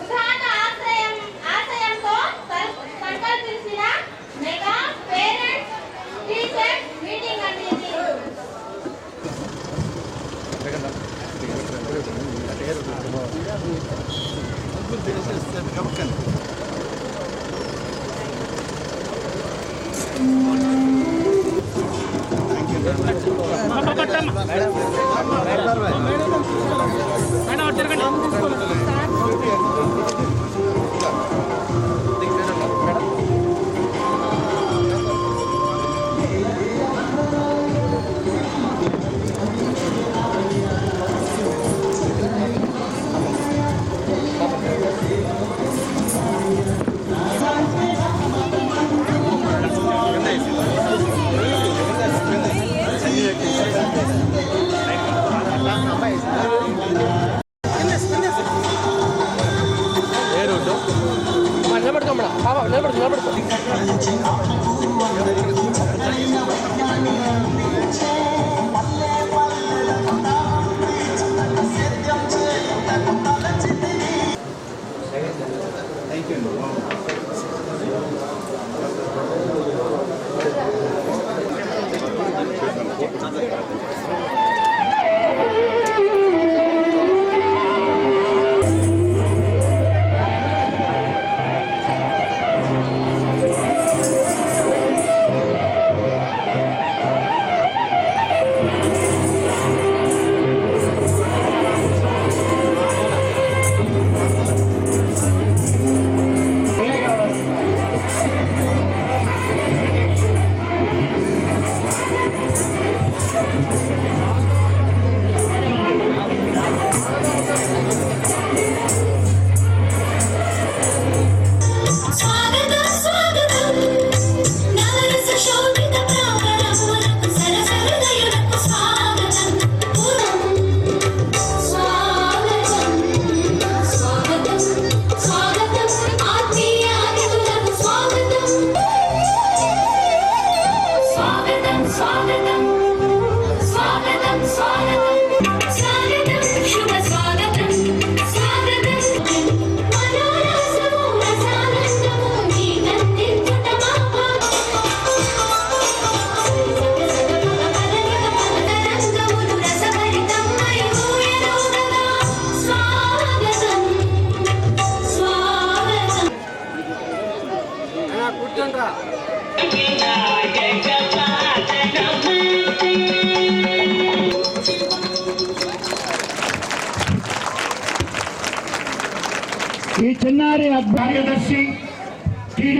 ఉదాహరణ ఆశ్రయం ఆశయంతో సంకల్పించిన మెగా పేరెంట్స్ టీచర్స్ మీటింగ్ అండి ఇది.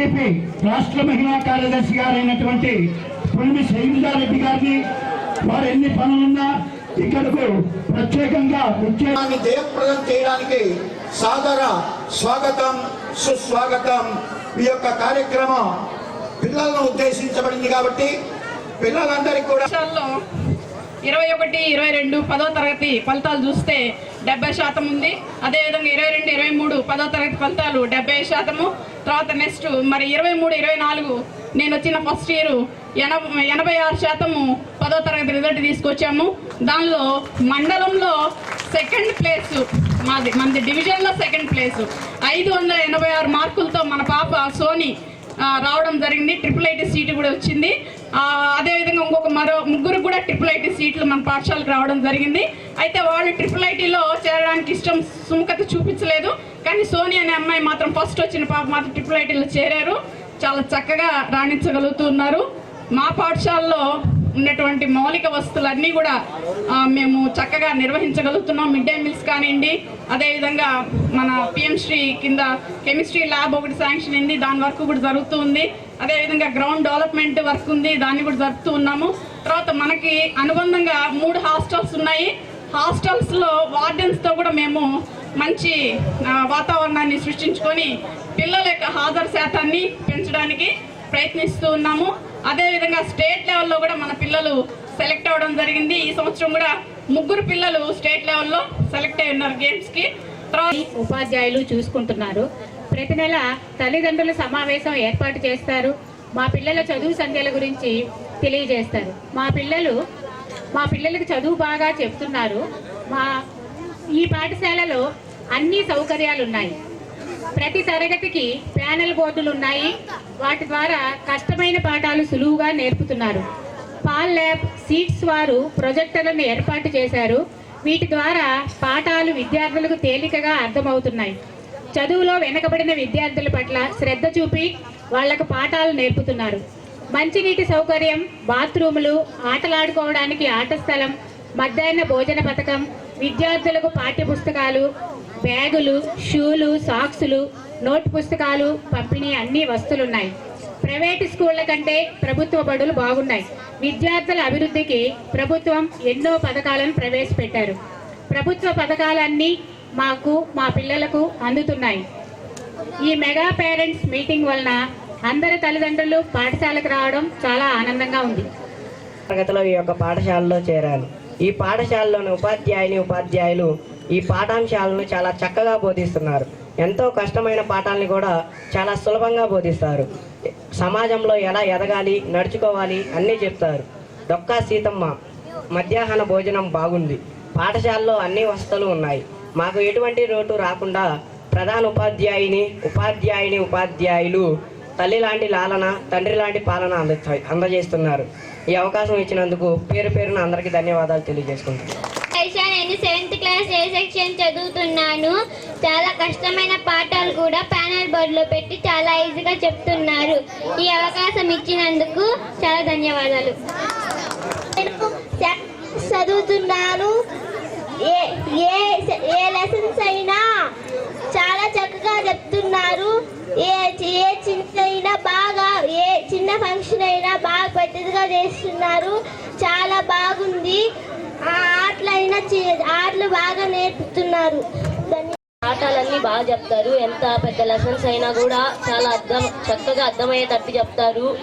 టీడీపీ రాష్ట్ర మహిళా కార్యదర్శి గారైనటువంటి పులిమి శైలజారెడ్డి గారిని వారు ఎన్ని పనులున్నా ఇక్కడకు ప్రత్యేకంగా ఉద్యోగాన్ని జయప్రదం చేయడానికి సాదర స్వాగతం సుస్వాగతం. ఈ యొక్క కార్యక్రమం పిల్లలను ఉద్దేశించబడింది కాబట్టి పిల్లలందరికీ కూడా ఇరవై ఒకటి ఇరవై రెండు పదో తరగతి ఫలితాలు చూస్తే డెబ్బై శాతం ఉంది. అదేవిధంగా ఇరవై రెండు ఇరవై మూడు పదో తరగతి ఫలితాలు డెబ్బై శాతము. తర్వాత నెక్స్ట్ మరి ఇరవై మూడు ఇరవై నాలుగు. నేను వచ్చిన ఫస్ట్ ఇయర్ ఎనభై ఎనభై ఆరు శాతము పదో తరగతి రిజల్ట్ తీసుకొచ్చాము. దానిలో మండలంలో సెకండ్ ప్లేస్ మాది మనది డివిజన్లో సెకండ్ ప్లేస్ ఐదు వందల ఎనభై ఆరు మార్కులతో మన పాప సోని రావడం జరిగింది. ట్రిపుల్ ఐటీ సీటు కూడా వచ్చింది. అదేవిధంగా ఇంకొక మరో ముగ్గురు కూడా ట్రిపుల్ ఐటీ సీట్లు మన పాఠశాలకు రావడం జరిగింది. అయితే వాళ్ళు ట్రిపుల్ ఐటీలో చేరడానికి ఇష్టం సుముఖత చూపించలేదు. కానీ సోని అనే అమ్మాయి మాత్రం ఫస్ట్ వచ్చిన పాప మాత్రం ట్రిపుల్ ఐటీలో చేరారు. చాలా చక్కగా రాణించగలుగుతున్నారు మా పాఠశాలలో ఉన్నటువంటి మౌలిక వస్తువులన్నీ కూడా మేము చక్కగా నిర్వహించగలుగుతున్నాం. మిడ్ డే మీల్స్ కానివ్వండి అదేవిధంగా మన పిఎంశ్రీ కింద కెమిస్ట్రీ ల్యాబ్ ఒకటి శాంక్షన్ అయింది దాని వర్క్ కూడా జరుగుతూ ఉంది. అదేవిధంగా గ్రౌండ్ డెవలప్మెంట్ వర్క్ ఉంది దాన్ని కూడా జరుపుతూ ఉన్నాము. తర్వాత మనకి అనుబంధంగా మూడు హాస్టల్స్ ఉన్నాయి. హాస్టల్స్లో వార్డెన్స్తో కూడా మేము మంచి వాతావరణాన్ని సృష్టించుకొని పిల్లల యొక్క హాజరు శాతాన్ని పెంచడానికి ప్రయత్నిస్తూ ఉన్నాము. అదేవిధంగా స్టేట్ లెవెల్లో కూడా మన పిల్లలు సెలెక్ట్ అవ్వడం జరిగింది. ఈ సంవత్సరం కూడా ముగ్గురు పిల్లలు స్టేట్ లెవెల్లో సెలెక్ట్ అయి ఉన్నారు గేమ్స్కి తర్వాత ఉపాధ్యాయులు చూసుకుంటున్నారు. ప్రతి నెల తల్లిదండ్రుల సమావేశం ఏర్పాటు చేస్తారు. మా పిల్లల చదువు సంధ్యల గురించి తెలియజేస్తారు. మా పిల్లలు మా పిల్లలకి చదువు బాగా చెప్తున్నారు. మా ఈ పాఠశాలలో అన్ని సౌకర్యాలు ఉన్నాయి. ప్రతి తరగతికి ప్యానెల్ బోర్డులు ఉన్నాయి. వాటి ద్వారా కష్టమైన పాఠాలు సులువుగా నేర్పుతున్నారు. పాల్ ల్యాబ్ సీట్స్ వారు ప్రొజెక్టర్లను ఏర్పాటు చేశారు. వీటి ద్వారా పాఠాలు విద్యార్థులకు తేలికగా అర్థమవుతున్నాయి. చదువులో వెనకబడిన విద్యార్థుల పట్ల శ్రద్ధ చూపి వాళ్ళకు పాఠాలు నేర్పుతున్నారు. మంచినీటి సౌకర్యం బాత్రూములు ఆటలాడుకోవడానికి ఆట స్థలం మధ్యాహ్న భోజన పథకం విద్యార్థులకు పాఠ్య పుస్తకాలు బ్యాగులు షూలు సాక్సులు నోట్ పుస్తకాలు పంపిణీ అన్ని వస్తువులున్నాయి ప్రైవేటు స్కూళ్ళ కంటే ప్రభుత్వ బడులు బాగున్నాయి. విద్యార్థుల అభివృద్ధికి ప్రభుత్వం ఎన్నో పథకాలను ప్రవేశపెట్టారు. ప్రభుత్వ పథకాలన్నీ మాకు మా పిల్లలకు అందుతున్నాయి. ఈ మెగా పేరెంట్స్ మీటింగ్ వలన అందరి తల్లిదండ్రులు పాఠశాలకు రావడం చాలా ఆనందంగా ఉంది. తరగతిలో ఈ యొక్క పాఠశాలలో చేరాను ఈ పాఠశాలలోని ఉపాధ్యాయుని ఉపాధ్యాయులు ఈ పాఠాంశాలను చాలా చక్కగా బోధిస్తున్నారు. ఎంతో కష్టమైన పాఠాలని కూడా చాలా సులభంగా బోధిస్తారు. సమాజంలో ఎలా ఎదగాలి నడుచుకోవాలి అన్నీ చెప్తారు. డొక్కా సీతమ్మ మధ్యాహ్న భోజనం బాగుంది. పాఠశాలలో అన్ని వసతులు ఉన్నాయి. మాకు ఎటువంటి లోటు రాకుండా ప్రధాన ఉపాధ్యాయుని ఉపాధ్యాయుని ఉపాధ్యాయులు తల్లి లాంటి లాలన తండ్రి లాంటి పాలన అంద అందజేస్తున్నారు. ఈ అవకాశం ఇచ్చినందుకు పేరు పేరున అందరికీ ధన్యవాదాలు తెలియజేసుకుంటున్నాను. నేను సెవెంత్ క్లాస్ ఏ సెక్షన్ చదువుతున్నాను. చాలా కష్టమైన పాఠాలు కూడా ప్యానల్ బోర్డులో పెట్టి చాలా ఈజీగా చెప్తున్నారు. ఈ అవకాశం ఇచ్చినందుకు చాలా ధన్యవాదాలు. చదువుతున్నాను. ఏ ఏ ఏ లెసన్స్ అయినా చాలా చక్కగా చెప్తున్నారు. ఏ ఏ చిన్న అయినా బాగా ఏ చిన్న ఫంక్షన్ అయినా బాగా పెద్దదిగా చేస్తున్నారు. చాలా బాగుంది. ఆ ఆటలైనా చి- ఆటలు బాగా నేర్పుతున్నారు. పాఠాలన్నీ బాగా చెప్తారు. ఎంత పెద్ద లెసన్స్ అయినా కూడా చాలా అర్థం చక్కగా అర్థమయ్యేటట్టు చెప్తారు.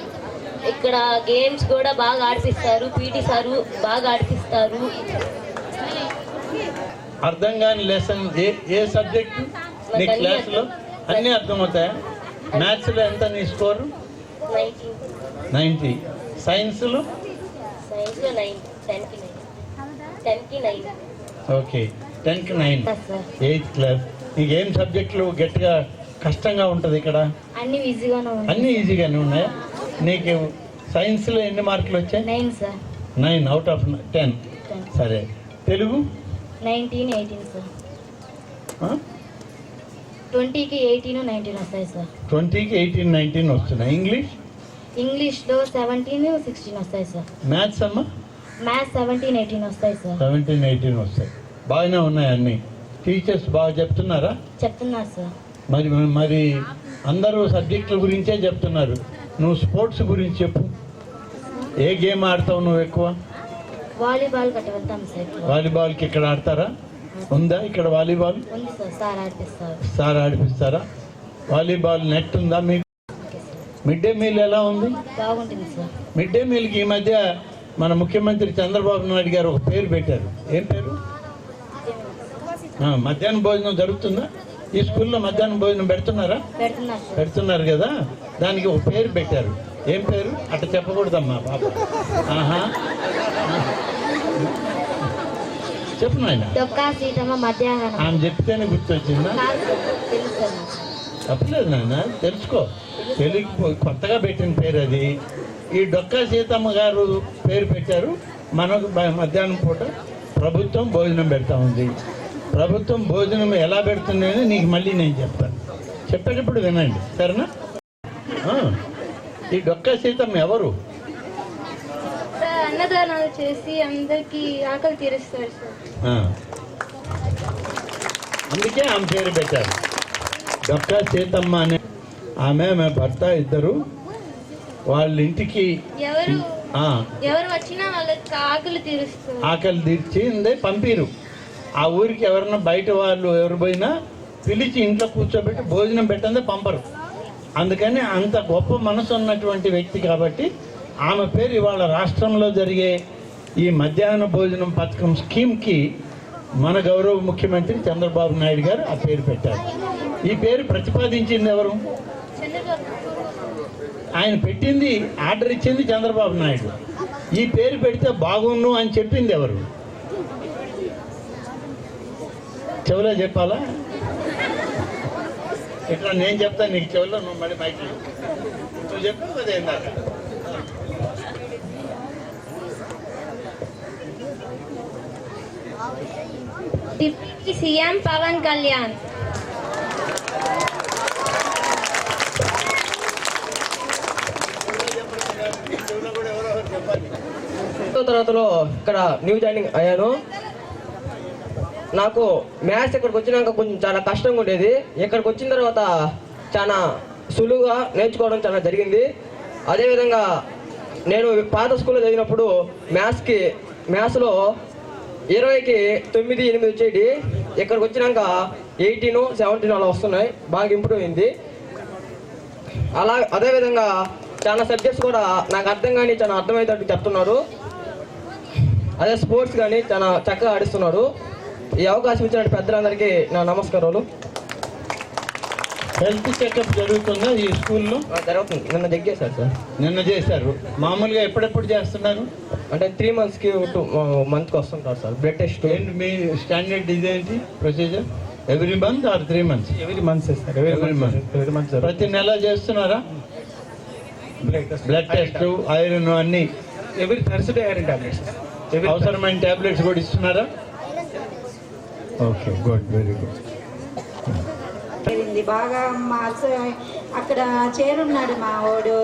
ఇక్కడ గేమ్స్ కూడా బాగా ఆడిపిస్తారు. పీటీ సారు బాగా ఆడిపిస్తారు. అర్థం కాని లెసన్ ఏ ఏ సబ్జెక్టు నీ క్లాసులో. అన్నీ అర్థమవుతాయా? మ్యాథ్స్లో ఎంత నీ స్కోరు నైంటీ సైన్స్లో సైన్స్లో నైన్ టెన్కి నైన్ టెన్కి నైన్ ఓకే టెన్కి నైన్. Eighth class. నీకు ఏం సబ్జెక్టులు గట్టిగా కష్టంగా ఉంటుంది ఇక్కడ? అన్ని ఈజీగానే ఉన్నాయి. అన్నీ ఈజీగానే ఉన్నాయా. నీకు సైన్స్లో ఎన్ని మార్కులు వచ్చాయి? Nine sir nine out of ten. సరే. తెలుగు? Nineteen eighteen sir? ట్వంటీకి ఎయిటీన్ నైన్టీన్ వస్తాయి సార్ ట్వంటీకి ఎయిటీన్ నైన్టీన్ వస్తున్నాయి. ఇంగ్లీష్? ఇంగ్లీష్లో సెవెంటీన్ సిక్స్టీన్ వస్తాయి సార్ మ్యాథ్స్ అమ్మా? మ్యాథ్స్ సెవెంటీన్ ఎయిటీన్ వస్తాయి సార్ సెవెంటీన్ ఎయిటీన్ వస్తాయి. బాగానే ఉన్నాయి అన్ని. టీచర్స్ బాగా చెప్తున్నారా? చెప్తున్నారు సార్ మరి మరి అందరూ సబ్జెక్టుల గురించే చెప్తున్నారు. నువ్వు స్పోర్ట్స్ గురించి చెప్పు. ఏ గేమ్ ఆడతావు నువ్వు ఎక్కువ? వాలీబాల్ గట్ట వెళ్తాం సార్ ఎక్కువ. వాలీబాల్కి ఇక్కడ ఆడతారా? ఉందా ఇక్కడ వాలీబాల్? ఉంది సార్ సార్ ఆడిపిస్తారు. సార్ ఆడిపిస్తారా? వాలీబాల్ నెట్ ఉందా మీకు? మిడ్ డే మీల్ ఎలా ఉంది? బాగుంటుంది సార్ మిడ్ డే మీల్కి ఈ మధ్య మన ముఖ్యమంత్రి చంద్రబాబు నాయుడు గారు ఒక పేరు పెట్టారు. ఏం పేరు? మధ్యాహ్నం భోజనం జరుగుతుందా? ఈ స్కూల్లో మధ్యాహ్నం భోజనం పెడుతున్నారా? పెడుతున్నారు కదా? దానికి ఒక పేరు పెట్టారు. ఏం పేరు? అట్ట చెప్పకూడదమ్మా పాప ఆహా. చెప్పు నాయన. మధ్యాహ్నం. ఆమె చెప్తేనే గుర్తొచ్చిందా. తప్పలేదు నాయన తెలుసుకో. తెలుగు కొత్తగా పెట్టిన పేరు అది. ఈ డొక్కా సీతమ్మ గారు పేరు పెట్టారు. మనకు మధ్యాహ్నం పూట ప్రభుత్వం భోజనం పెడతా ఉంది. ప్రభుత్వం భోజనం ఎలా పెడుతుంది అని నీకు మళ్ళీ నేను చెప్తాను. చెప్పేటప్పుడు వినండి సరేనా? ఈ డొక్కా సీతమ్మ ఎవరు? అన్నదానాలు చేసి అందరికి ఆకలి తీరుస్తారు సార్. ఆ. అందుకే ఆమె పేరు పెట్టారు. డొక్కా సీతమ్మ అనే ఆమె ఆమె భర్త ఇద్దరు. వాళ్ళ ఇంటికి ఎవరు? ఆ, ఎవరు వచ్చినా వాళ్ళకి ఆకలి తీరుస్తారు ఆకలి తీర్చిందే పంపిరు. ఆ ఊరికి ఎవరన్నా బయట వాళ్ళు ఎవరు పోయినా పిలిచి ఇంట్లో కూర్చోబెట్టి భోజనం పెట్టందే పంపరు. అందుకని అంత గొప్ప మనసు ఉన్నటువంటి వ్యక్తి కాబట్టి ఆమె పేరు ఇవాళ రాష్ట్రంలో జరిగే ఈ మధ్యాహ్న భోజనం పథకం స్కీమ్కి మన గౌరవ ముఖ్యమంత్రి చంద్రబాబు నాయుడు గారు ఆ పేరు పెట్టారు. ఈ పేరు ప్రతిపాదించింది ఎవరు? ఆయన పెట్టింది ఆర్డర్ ఇచ్చింది చంద్రబాబు నాయుడు. ఈ పేరు పెడితే బాగుండు అని చెప్పింది ఎవరు? చెవిలో చెప్పాలా? ఇట్లా నేను చెప్తాను నీకు చెవిలో నువ్వు మళ్ళీ మైక్ నువ్వు చెప్పావు కదా ఇందాక. డిప్యూటీ సీఎం పవన్ కళ్యాణ్ చెవిలో కూడా ఎవరో ఒకరు చెప్పాలి పదో తరగతిలో ఇక్కడ న్యూ జాయినింగ్ అయ్యాను. నాకు మ్యాథ్స్ ఇక్కడికి వచ్చినాక కొంచెం చాలా కష్టంగా ఉండేది. ఇక్కడికి వచ్చిన తర్వాత చాలా సులువుగా నేర్చుకోవడం చాలా జరిగింది. అదేవిధంగా నేను పాత స్కూల్లో చదివినప్పుడు మ్యాథ్స్కి మ్యాథ్స్లో ఇరవైకి తొమ్మిది ఎనిమిది వచ్చేటి. ఇక్కడికి వచ్చినాక ఎయిటీన్ సెవెంటీన్ అలా వస్తున్నాయి. బాగా ఇంప్రూవ్ అయింది. అలా అదేవిధంగా చాలా సబ్జెక్ట్స్ కూడా నాకు అర్థం కానీ చాలా అర్థమయ్యేటట్టు చెప్తున్నారు. అదే స్పోర్ట్స్ కానీ చాలా చక్కగా ఆడిస్తున్నారు. ఈ అవకాశం ఇచ్చిన పెద్దలందరికీ నా నమస్కారాలు. హెల్త్ చెకప్ జరుగుతుందా ఈ స్కూల్లో? జరుగుతుంది. నిన్న దగ్గేశారు సార్. నిన్న చేశారు. మామూలుగా ఎప్పుడెప్పుడు చేస్తున్నారు? అంటే త్రీ మంత్స్కి టూ మంత్కి వస్తుంటారు సార్. బ్లడ్ టెస్ట్ మీ స్టాండర్డ్ ఇదేంటి? Procedure every month or three months every month sir Every month. Every month ప్రతి నెల చేస్తున్నారా? బ్లడ్ టెస్ట్ ఐరన్ అన్ని. Every Thursday iron tablets every అవసరమైన టాబ్లెట్స్ కూడా ఇస్తున్నారా? ఓకే గుడ్ వెరీ గుడ్ బాగా మార్క్స్ అక్కడ చేరున్నాడు మా వాడు.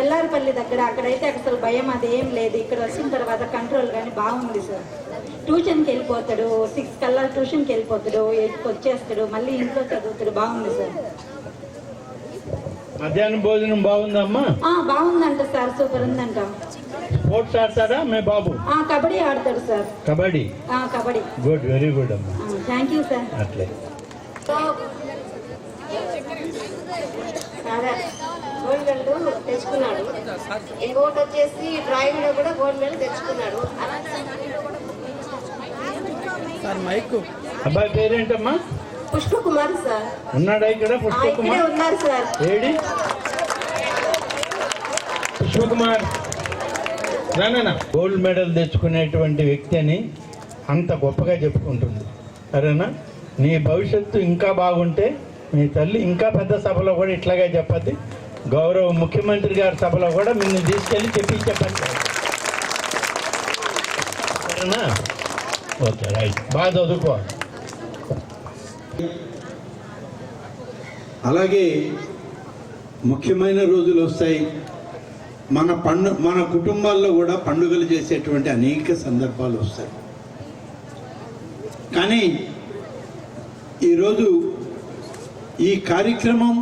ఎల్లారిపల్లి దగ్గర అక్కడైతే అసలు భయం అదేం లేదు. ఇక్కడ వచ్చిన తర్వాత కంట్రోల్ కానీ బాగుంది సార్. ట్యూషన్కి వెళ్ళిపోతాడు. సిక్స్ కల్లా ట్యూషన్కి వెళ్ళిపోతాడు. ఎయిట్కి వచ్చేస్తాడు. మళ్ళీ ఇంట్లో చదువుతాడు. బాగుంది సార్. మధ్యాహ్నం భోజనం బాగుందమ్మా? ఆ, బాగుందంట సార్ సూపర్ ఉందంట. స్పోర్ట్స్ ఆడతారా మీ బాబు? ఆ, కబడ్డీ ఆడతాడు సార్. కబడ్డీ? ఆ, కబడ్డీ. గుడ్ వెరీ గుడ్ అమ్మా. Thank you sir. అట్లే. అదే గోల్డ్ మెడల్ తెచ్చుకున్నాడు. ఇంకోటి వచ్చేసి డ్రాయింగ్లో కూడా గోల్డ్ మెడల్ తెచ్చుకున్నాడు. Sir mike. అబ్బాయి పేరేంటమ్మా? పుష్పకుమార్ సార్. ఉన్నాడా ఇక్కడ? పుష్పకుమార్? ఉన్నారు సార్. ఏడి? పుష్పకుమార్. రానా గోల్డ్ మెడల్ తెచ్చుకునేటువంటి వ్యక్తి అని అంత గొప్పగా చెప్పుకుంటుంది. సరేనా? నీ భవిష్యత్తు ఇంకా బాగుంటే మీ తల్లి ఇంకా పెద్ద సభలో కూడా ఇట్లాగే చెప్పద్ది. గౌరవ ముఖ్యమంత్రి గారి సభలో కూడా నిన్ను తీసుకెళ్ళి చెప్పి చెప్పండి. సరేనా? Okay right. బాగా చదువుకోవాలి అలాగే ముఖ్యమైన రోజులు వస్తాయి. మన పండు మన కుటుంబాల్లో కూడా పండుగలు చేసేటువంటి అనేక సందర్భాలు వస్తాయి. కానీ ఈరోజు ఈ కార్యక్రమం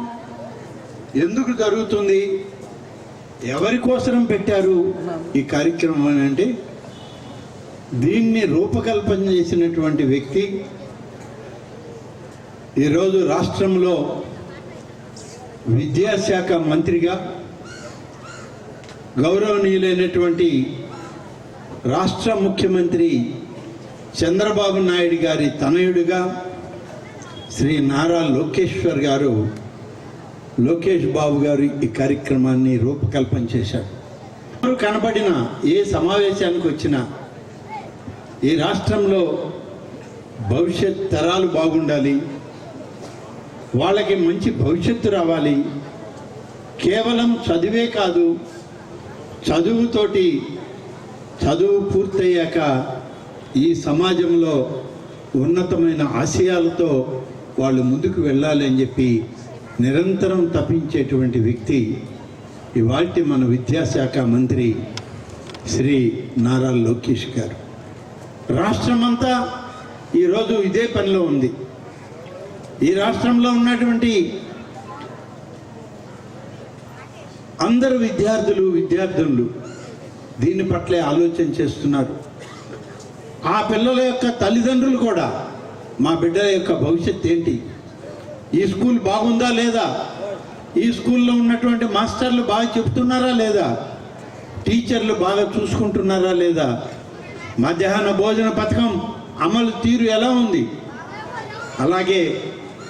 ఎందుకు జరుగుతుంది? ఎవరి కోసరం పెట్టారు ఈ కార్యక్రమం అని అంటే దీన్ని రూపకల్పన చేసినటువంటి వ్యక్తి ఈరోజు రాష్ట్రంలో విద్యాశాఖ మంత్రిగా గౌరవనీయులైనటువంటి రాష్ట్ర ముఖ్యమంత్రి చంద్రబాబు నాయుడు గారి తనయుడిగా శ్రీ నారా లోకేశ్వర్ గారు లోకేష్ బాబు గారు ఈ కార్యక్రమాన్ని రూపకల్పన చేశారు. ఎవరు కనబడిన ఏ సమావేశానికి వచ్చినా ఈ రాష్ట్రంలో భవిష్యత్ తరాలు బాగుండాలి. వాళ్ళకి మంచి భవిష్యత్తు రావాలి. కేవలం చదివే కాదు చదువుతోటి చదువు పూర్తయ్యాక ఈ సమాజంలో ఉన్నతమైన ఆశయాలతో వాళ్ళు ముందుకు వెళ్ళాలి అని చెప్పి నిరంతరం తప్పించేటువంటి వ్యక్తి ఇవాటి మన విద్యాశాఖ మంత్రి శ్రీ నారా లోకేష్ గారు. రాష్ట్రమంతా ఈరోజు ఇదే పనిలో ఉంది. ఈ రాష్ట్రంలో ఉన్నటువంటి అందరు విద్యార్థులు విద్యార్థులు దీని పట్లే ఆలోచన చేస్తున్నారు. ఆ పిల్లల యొక్క తల్లిదండ్రులు కూడా మా బిడ్డల యొక్క భవిష్యత్ ఏంటి? ఈ స్కూల్ బాగుందా లేదా? ఈ స్కూల్లో ఉన్నటువంటి మాస్టర్లు బాగా చెప్తున్నారా లేదా? టీచర్లు బాగా చూసుకుంటున్నారా లేదా? మధ్యాహ్న భోజన పథకం అమలు తీరు ఎలా ఉంది? అలాగే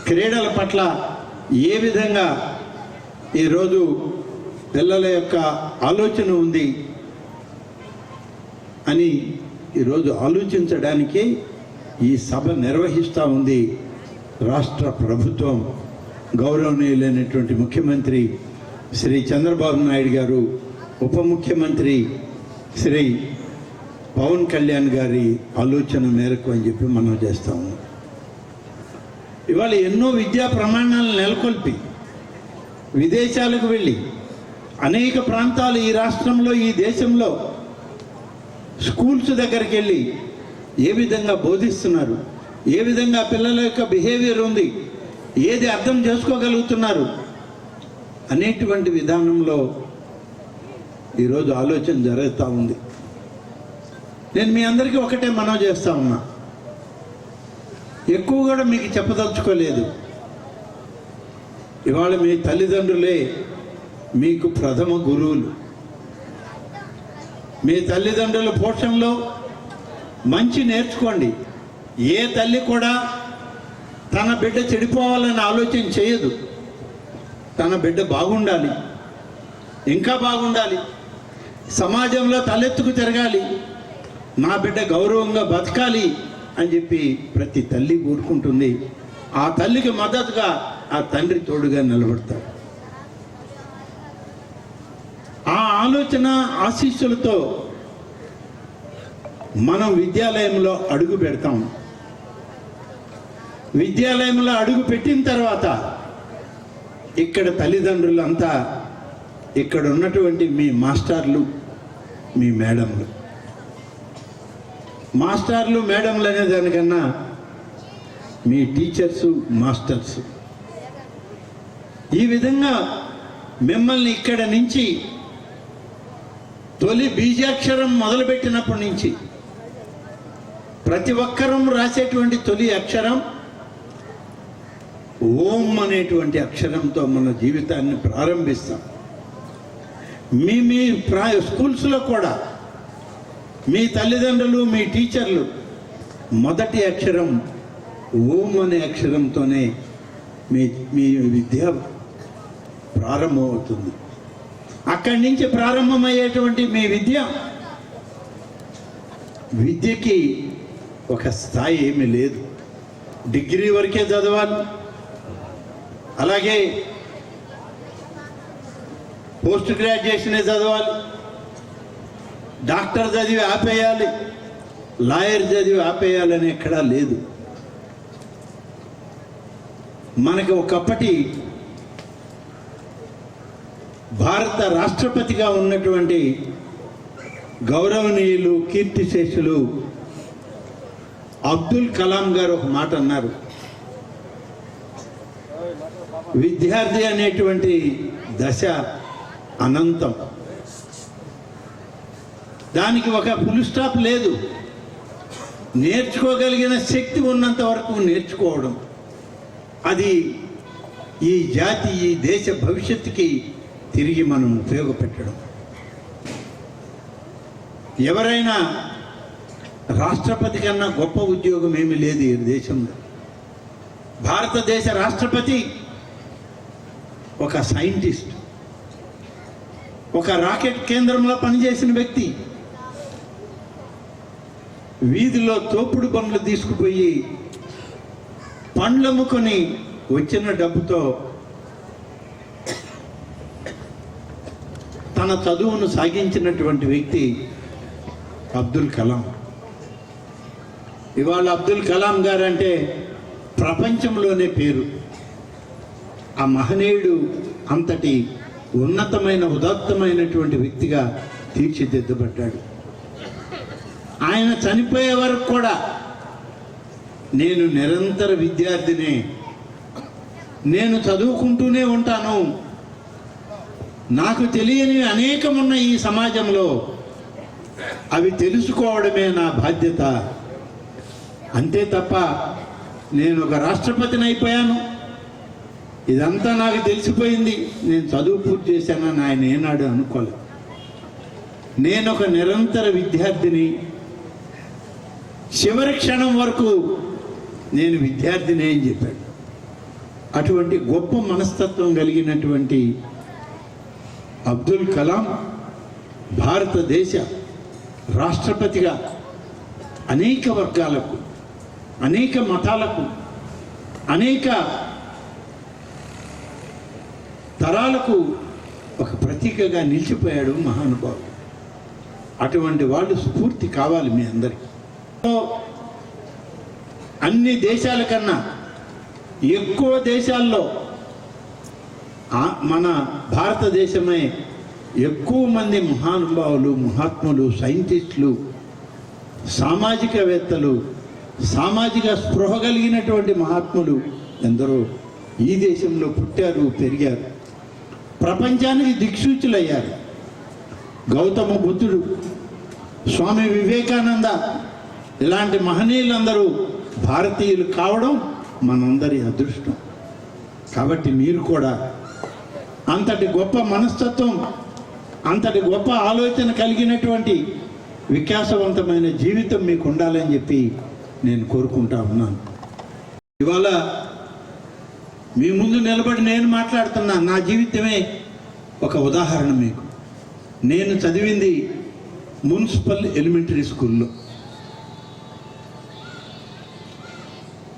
క్రీడల పట్ల ఏ విధంగా ఈరోజు పిల్లల యొక్క ఆలోచన ఉంది అని ఈరోజు ఆలోచించడానికి ఈ సభ నిర్వహిస్తూ ఉంది రాష్ట్ర ప్రభుత్వం గౌరవనీయులైనటువంటి ముఖ్యమంత్రి శ్రీ చంద్రబాబు నాయుడు గారు ఉప ముఖ్యమంత్రి శ్రీ పవన్ కళ్యాణ్ గారి ఆలోచన మేరకు అని చెప్పి మనం చేస్తాము. ఇవాళ ఎన్నో విద్యా ప్రమాణాలను నెలకొల్పి విదేశాలకు వెళ్ళి అనేక ప్రాంతాలు ఈ రాష్ట్రంలో ఈ దేశంలో స్కూల్స్ దగ్గరికి వెళ్ళి ఏ విధంగా బోధిస్తున్నారు ఏ విధంగా పిల్లల యొక్క బిహేవియర్ ఉంది ఏది అర్థం చేసుకోగలుగుతున్నారు అనేటువంటి విధానంలో ఈరోజు ఆలోచన జరుగుతూ ఉంది. నేను మీ అందరికీ ఒకటే మనవి చేస్తా ఉన్నా. ఎక్కువ కూడా మీకు చెప్పదలుచుకోలేదు. ఇవాళ మీ తల్లిదండ్రులే మీకు ప్రథమ గురువులు. మీ తల్లిదండ్రుల పోషణలో మంచి నేర్చుకోండి. ఏ తల్లి కూడా తన బిడ్డ చెడిపోవాలని ఆలోచన చేయదు. తన బిడ్డ బాగుండాలి. ఇంకా బాగుండాలి. సమాజంలో తలెత్తుకు తిరగాలి. నా బిడ్డ గౌరవంగా బతకాలి. అని చెప్పి ప్రతి తల్లి కోరుకుంటుంది. ఆ తల్లికి మద్దతుగా ఆ తండ్రి తోడుగా నిలబడతాడు. ఆ ఆలోచన ఆశీస్సులతో మనం విద్యాలయంలో అడుగు పెడతాం. విద్యాలయంలో అడుగు పెట్టిన తర్వాత ఇక్కడ తల్లిదండ్రులంతా ఇక్కడ ఉన్నటువంటి మీ మాస్టర్లు మీ మేడంలు మాస్టర్లు మేడంలు అనే దానికన్నా మీ టీచర్స్ మాస్టర్స్. ఈ విధంగా మిమ్మల్ని ఇక్కడ నుంచి తొలి బీజాక్షరం మొదలుపెట్టినప్పటి నుంచి ప్రతి ఒక్కరం రాసేటువంటి తొలి అక్షరం ఓం అనేటువంటి అక్షరంతో మన జీవితాన్ని ప్రారంభిస్తాం. మీ మీ ప్రా స్కూల్స్లో కూడా మీ తల్లిదండ్రులు మీ టీచర్లు మొదటి అక్షరం ఓం అనే అక్షరంతోనే మీ మీ విద్య ప్రారంభమవుతుంది. అక్కడి నుంచి ప్రారంభమయ్యేటువంటి మీ విద్య విద్యకి ఒక స్థాయి ఏమీ లేదు. డిగ్రీ వరకే చదవాలి. అలాగే పోస్ట్ గ్రాడ్యుయేషనే చదవాలి. డాక్టర్ చదివి ఆపేయాలి లాయర్ చదివి ఆపేయాలని ఎక్కడా లేదు. మనకి ఒకప్పటి భారత రాష్ట్రపతిగా ఉన్నటువంటి గౌరవనీయులు కీర్తిశేషులు అబ్దుల్ కలాం గారు ఒక మాట అన్నారు. విద్యార్థి అనేటువంటి దశ అనంతం. దానికి ఒక ఫుల్ స్టాప్ లేదు. నేర్చుకోగలిగిన శక్తి ఉన్నంత వరకు నేర్చుకోవడం. అది ఈ జాతి ఈ దేశ భవిష్యత్తుకి తిరిగి మనం ఉపయోగపెట్టడం. ఎవరైనా రాష్ట్రపతి కన్నా గొప్ప ఉద్యోగం ఏమీ లేదు ఈ దేశంలో. భారతదేశ రాష్ట్రపతి ఒక సైంటిస్ట్. ఒక రాకెట్ కేంద్రంలో పనిచేసిన వ్యక్తి. వీధిలో తోపుడు బండ్లు తీసుకుపోయి పండ్లమ్ముకొని వచ్చిన డబ్బుతో తన చదువును సాగించినటువంటి వ్యక్తి అబ్దుల్ కలాం. ఇవాళ అబ్దుల్ కలాం గారంటే ప్రపంచంలోనే పేరు. ఆ మహనీయుడు అంతటి ఉన్నతమైన ఉదాత్తమైనటువంటి వ్యక్తిగా తీర్చిదిద్దబడ్డాడు. ఆయన చనిపోయే వరకు కూడా నేను నిరంతర విద్యార్థిని. నేను చదువుకుంటూనే ఉంటాను. నాకు తెలియని అనేకమున్న ఈ సమాజంలో అవి తెలుసుకోవడమే నా బాధ్యత. అంతే తప్ప నేను ఒక రాష్ట్రపతిని అయిపోయాను ఇదంతా నాకు తెలిసిపోయింది. నేను చదువు పూర్తి చేశానని ఆయన ఏనాడు అనుకోలేదు. నేను ఒక నిరంతర విద్యార్థిని. చివరి క్షణం వరకు నేను విద్యార్థినే అని చెప్పాడు అటువంటి గొప్ప మనస్తత్వం కలిగినటువంటి అబ్దుల్ కలాం భారతదేశ రాష్ట్రపతిగా అనేక వర్గాలకు అనేక మతాలకు అనేక తరాలకు ఒక ప్రతీకగా నిలిచిపోయాడు మహానుభావుడు. అటువంటి వాళ్ళు స్ఫూర్తి కావాలి మీ అందరికీ. అన్ని దేశాల కన్నా ఎక్కువ దేశాల్లో మన భారతదేశమే ఎక్కువ మంది మహానుభావులు మహాత్ములు సైంటిస్టులు సామాజికవేత్తలు సామాజిక స్పృహ కలిగినటువంటి మహాత్ములు ఎందరో ఈ దేశంలో పుట్టారు పెరిగారు. ప్రపంచానికి దిక్సూచులయ్యారు. గౌతమ బుద్ధుడు స్వామి వివేకానంద ఇలాంటి మహనీయులందరూ భారతీయులు కావడం మనందరి అదృష్టం. కాబట్టి మీరు కూడా అంతటి గొప్ప మనస్తత్వం అంతటి గొప్ప ఆలోచన కలిగినటువంటి వికాసవంతమైన జీవితం మీకు ఉండాలని చెప్పి నేను కోరుకుంటా ఉన్నాను. ఇవాళ మీ ముందు నిలబడి నేను మాట్లాడుతున్నా నా జీవితమే ఒక ఉదాహరణ మీకు. నేను చదివింది మున్సిపల్ ఎలిమెంటరీ స్కూల్లో.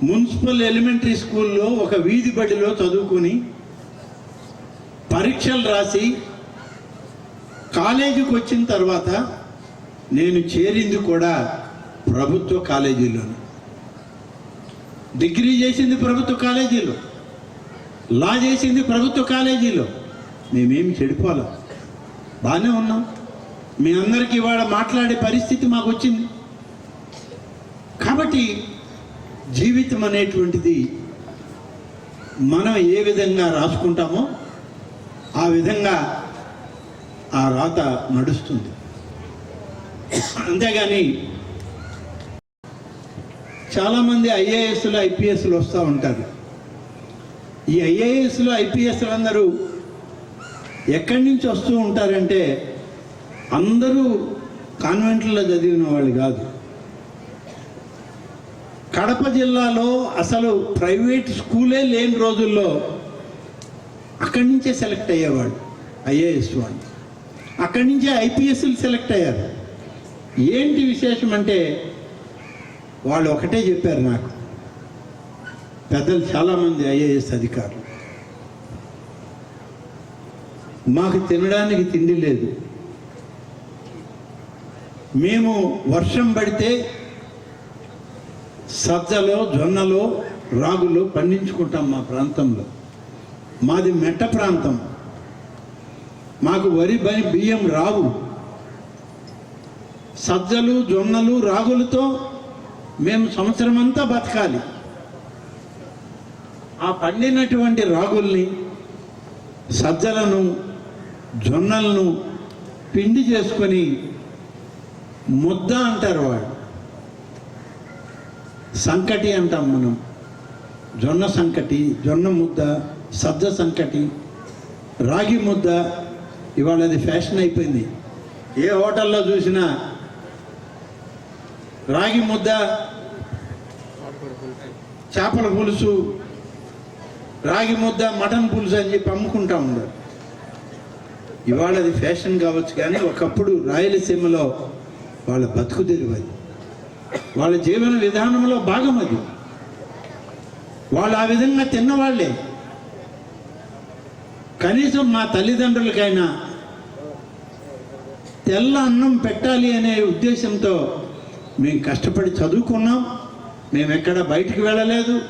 మున్సిపల్ ఎలిమెంటరీ స్కూల్లో ఒక వీధి బడిలో చదువుకుని పరీక్షలు రాసి కాలేజీకి వచ్చిన తర్వాత నేను చేరింది కూడా ప్రభుత్వ కాలేజీలోనే. డిగ్రీ చేసింది ప్రభుత్వ కాలేజీలో. లా చేసింది ప్రభుత్వ కాలేజీలో. మేమేమి చెడిపోలే. బాగానే ఉన్నాం. మీ అందరికీ ఇవాళ మాట్లాడే పరిస్థితి మాకు వచ్చింది. కాబట్టి జీవితం అనేటువంటిది మనం ఏ విధంగా రాసుకుంటామో ఆ విధంగా ఆ రాత నడుస్తుంది. అంతేగాని చాలామంది ఐఏఎస్లు ఐపీఎస్లు వస్తూ ఉంటారు. ఈ ఐఏఎస్లు ఐపీఎస్లు అందరూ ఎక్కడి నుంచి వస్తూ ఉంటారంటే అందరూ కాన్వెంట్లలో చదివిన వాళ్ళు కాదు. కడప జిల్లాలో అసలు ప్రైవేట్ స్కూలే లేని రోజుల్లో అక్కడి నుంచే సెలెక్ట్ అయ్యేవాడు ఐఏఎస్ వాళ్ళు. అక్కడి నుంచే ఐపీఎస్లు సెలెక్ట్ అయ్యారు. ఏంటి విశేషం అంటే వాళ్ళు ఒకటే చెప్పారు నాకు పెద్దలు చాలామంది ఐఏఎస్ అధికారులు. మాకు తినడానికి తిండి లేదు. మేము వర్షం పడితే సజ్జలో జొన్నలో రాగులు పండించుకుంటాం మా ప్రాంతంలో. మాది మెట్ట ప్రాంతం. మాకు వరి బని బియ్యం రావు. సజ్జలు జొన్నలు రాగులతో మేము సంవత్సరం అంతా బతకాలి. ఆ పండినటువంటి రాగుల్ని సజ్జలను జొన్నలను పిండి చేసుకొని ముద్ద అంటారు వాడు సంకటి అంటాం మనం. జొన్న సంకటి జొన్న ముద్ద సజ్జ సంకటి రాగి ముద్ద ఇవాళ అది ఫ్యాషన్ అయిపోయింది. ఏ హోటల్లో చూసినా రాగి ముద్ద చేపల పులుసు రాగి ముద్ద మటన్ పులుసు అని చెప్పి అమ్ముకుంటా ఉన్నారు. ఇవాళ అది ఫ్యాషన్ కావచ్చు కానీ ఒకప్పుడు రాయలసీమలో వాళ్ళ బతుకు తెలియదు వాళ్ళ జీవన విధానంలో భాగం అది. వాళ్ళు ఆ విధంగా తిన్నవాళ్ళే. కనీసం మా తల్లిదండ్రులకైనా తెల్ల అన్నం పెట్టాలి అనే ఉద్దేశంతో మేము కష్టపడి చదువుకున్నాం. మేము ఎక్కడ బయటికి వెళ్ళలేదు.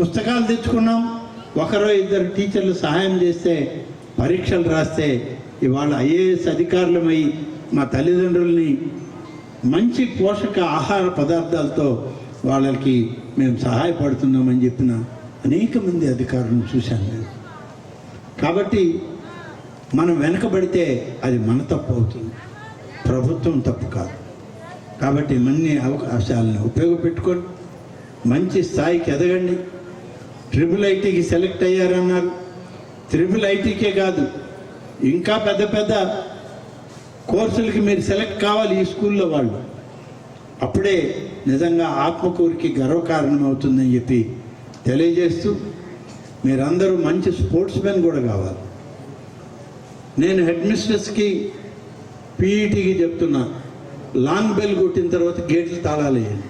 పుస్తకాలు తెచ్చుకున్నాం. ఒకరో ఇద్దరు టీచర్లు సహాయం చేస్తే పరీక్షలు రాస్తే ఇవాళ ఐఏఎస్ అధికారులమై మా తల్లిదండ్రుల్ని మంచి పోషక ఆహార పదార్థాలతో వాళ్ళకి మేము సహాయపడుతున్నామని చెప్పిన అనేక మంది అధికారులను చూశాను నేను. కాబట్టి మనం వెనకబడితే అది మన తప్పు అవుతుంది. ప్రభుత్వం తప్పు కాదు. కాబట్టి మన్ని అవకాశాలను ఉపయోగపెట్టుకొని మంచి స్థాయికి ఎదగండి. ట్రిపుల్ ఐటీకి సెలెక్ట్ అయ్యారన్నారు. ట్రిపుల్ ఐటీకే కాదు. ఇంకా పెద్ద పెద్ద కోర్సులకి మీరు సెలెక్ట్ కావాలి ఈ స్కూల్లో వాళ్ళు. అప్పుడే నిజంగా ఆత్మకూరికి గర్వకారణం అవుతుందని చెప్పి తెలియజేస్తూ మీరందరూ మంచి స్పోర్ట్స్ మెన్ కూడా కావాలి. నేను హెడ్ మిస్ట్రెస్కి పీఈటీకి చెప్తున్నా లాంగ్ బెల్ కొట్టిన తర్వాత గేట్లు తాళాలేయండి.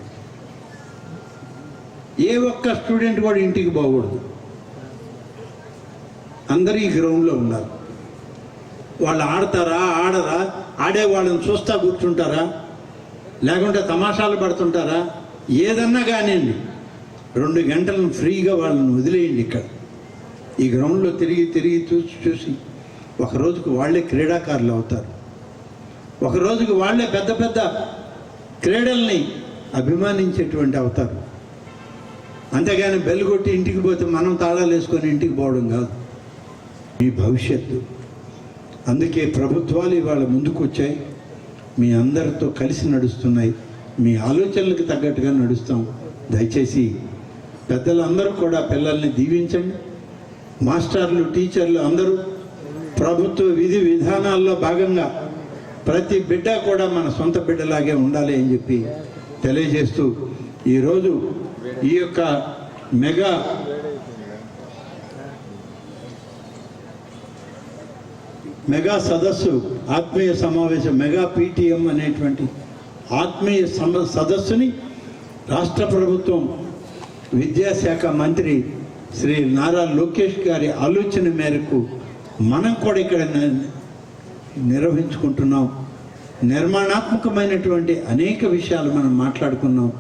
ఏ ఒక్క స్టూడెంట్ కూడా ఇంటికి పోకూడదు. అందరూ ఈ గ్రౌండ్లో ఉన్నారు వాళ్ళు ఆడతారా ఆడరా ఆడే వాళ్ళని చూస్తా కూర్చుంటారా? లేకుంటే తమాషాలు పడుతుంటారా? ఏదన్నా కానివ్వండి. రెండు గంటలను ఫ్రీగా వాళ్ళని వదిలేయండి ఇక్కడ. ఈ గ్రౌండ్లో తిరిగి తిరిగి చూసి చూసి ఒక రోజుకు వాళ్ళే క్రీడాకారులు అవుతారు. ఒక రోజుకు వాళ్ళే పెద్ద పెద్ద క్రీడల్ని అభిమానించేటువంటి అవుతారు. అంతేగాని బెల్ కొట్టి ఇంటికి పోతే మనం తాళాలు వేసుకొని ఇంటికి పోవడం కాదు. మీ భవిష్యత్తు. అందుకే ప్రభుత్వాలు ఇవాళ ముందుకు వచ్చాయి మీ అందరితో కలిసి నడుస్తున్నాయి. మీ ఆలోచనలకు తగ్గట్టుగా నడుస్తాం. దయచేసి పెద్దలందరూ కూడా పిల్లల్ని దీవించండి. మాస్టర్లు టీచర్లు అందరూ ప్రభుత్వ విధి విధానాల్లో భాగంగా ప్రతి బిడ్డ కూడా మన సొంత బిడ్డలాగే ఉండాలి అని చెప్పి తెలియజేస్తూ ఈరోజు ఈ యొక్క మెగా మెగా సదస్సు ఆత్మీయ సమావేశం మెగా పీటీఎం అనేటువంటి ఆత్మీయ సమ సదస్సుని రాష్ట్ర ప్రభుత్వం విద్యాశాఖ మంత్రి శ్రీ నారా లోకేష్ గారి ఆలోచన మేరకు మనం కూడా ఇక్కడ నిర్వహించుకుంటున్నాం. నిర్మాణాత్మకమైనటువంటి అనేక విషయాలు మనం మాట్లాడుకున్నాం.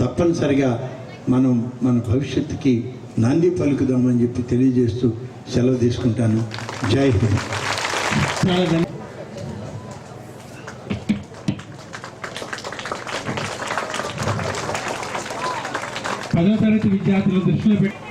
తప్పనిసరిగా మనం మన భవిష్యత్తుకి నాంది పలుకుదామని చెప్పి తెలియజేస్తూ సెలవు తీసుకుంటాను. జై హింద్. చాలా పదో తరగతి విద్యార్థులు దృష్టిలో పెట్టి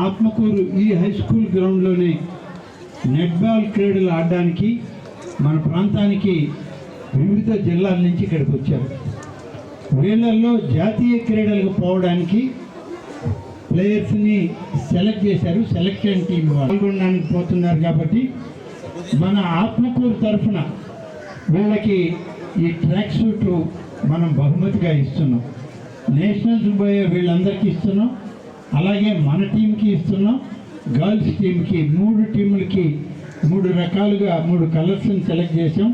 ఆత్మకూరు ఈ హై స్కూల్ గ్రౌండ్లోనే నెట్బాల్ క్రీడలు ఆడడానికి మన ప్రాంతానికి వివిధ జిల్లాల నుంచి ఇక్కడికి వచ్చారు. వీళ్ళల్లో జాతీయ క్రీడలకు పోవడానికి ప్లేయర్స్ని సెలెక్ట్ చేశారు. సెలక్షన్ టీం పాల్గొనడానికి పోతున్నారు కాబట్టి మన ఆత్మకూరు తరఫున వీళ్ళకి ఈ ట్రాక్ సూట్ మనం బహుమతిగా ఇస్తున్నాం. నేషనల్స్ పోయే వీళ్ళందరికీ ఇస్తున్నాం. అలాగే మన టీంకి ఇస్తున్నాం గర్ల్స్ టీంకి మూడు టీములకి మూడు రకాలుగా మూడు కలర్స్ని సెలెక్ట్ చేసాం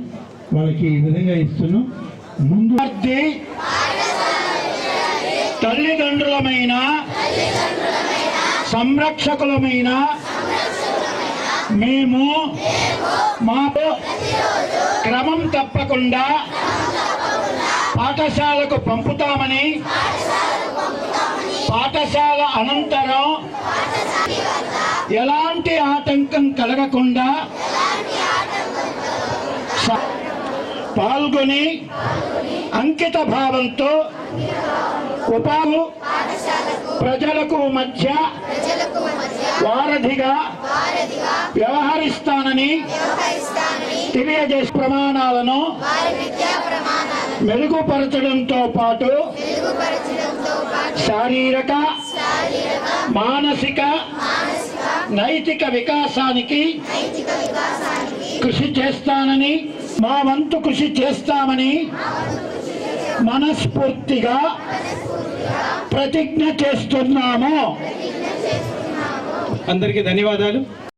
వాళ్ళకి ఈ విధంగా ఇస్తున్నాం. ముందు తల్లిదండ్రులమైన సంరక్షకులమైన మేము మాకు క్రమం తప్పకుండా పాఠశాలకు పంపుతామని పాఠశాల అనంతరం ఎలాంటి ఆటంకం కలగకుండా పాల్గొని అంకిత భావంతో ఉపాధి ప్రజలకు మధ్య వారధిగా వ్యవహరిస్తానని తెలియజేసే ప్రమాణాలను మెరుగుపరచడంతో పాటు శారీరక మానసిక నైతిక వికాసానికి కృషి చేస్తానని మా వంతు కృషి చేస్తామని మనస్ఫూర్తిగా ప్రతిజ్ఞ చేస్తున్నాము. అందరికీ ధన్యవాదాలు.